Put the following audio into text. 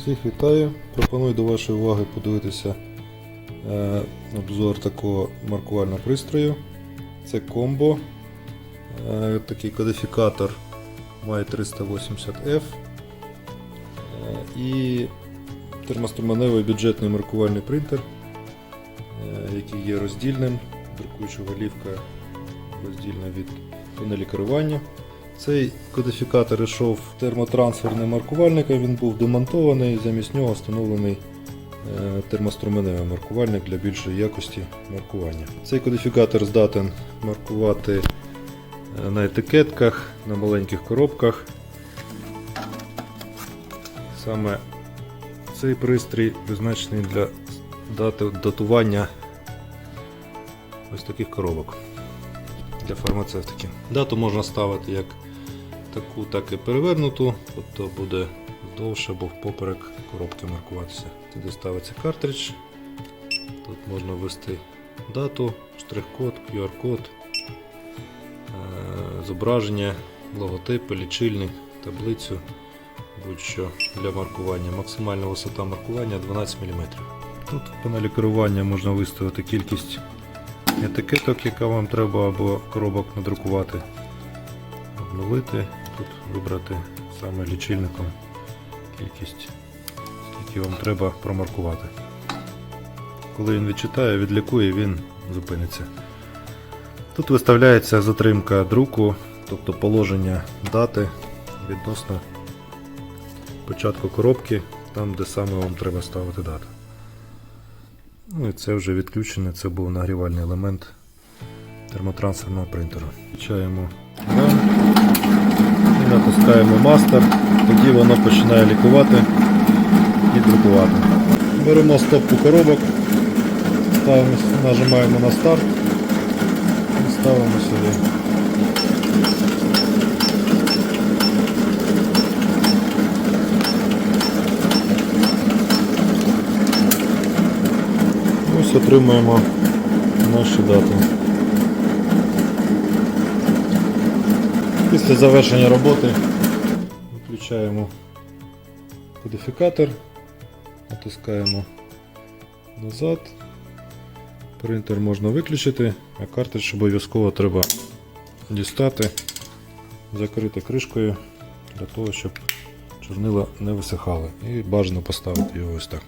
Всіх вітаю. Пропоную до вашої уваги подивитися е, обзор такого маркувального пристрою. Це комбо. Е, такий кодифікатор має 380F е, і термостроманевий бюджетний маркувальний принтер, е, який є роздільним. Друкуюча голівка роздільна від панелі керування. Цей кодифікатор йшов термотрансферним маркувальником, він був демонтований, замість нього встановлений е, термоструменевий маркувальник для більшої якості маркування. Цей кодифікатор здатен маркувати е, на етикетках, на маленьких коробках. Саме цей пристрій призначений для датування ось таких коробок для фармацевтики. Дату можна ставити як таку, так і перевернуту, тобто буде довше, бо впоперек коробки маркуватися. Туди ставиться картридж. Тут можна ввести дату, штрих-код, QR-код, е, зображення, логотипи, лічильник, таблицю, будь-що для маркування. Максимальна висота маркування 12 мм. Тут в панелі керування можна виставити кількість етикеток, яка вам треба, або коробок надрукувати, обновити, тут вибрати саме лічильником кількість, скільки вам треба промаркувати. Коли він відчитає, відлікує, він зупиниться. Тут виставляється затримка друку, тобто положення дати відносно початку коробки, там де саме вам треба ставити дату. Ну і це вже відключене, це був нагрівальний елемент термотрансферного принтера. Включаємо ран і натискаємо мастер, тоді воно починає лікувати і друкувати. Беремо стопку коробок, ставимо, нажимаємо на старт і ставимо сюди. Ось отримуємо наші дати. Після завершення роботи включаємо кодифікатор, натискаємо назад. Принтер можна виключити, а картридж обов'язково треба дістати, закрити кришкою для того, щоб чорнила не висихали. І бажано поставити його ось так.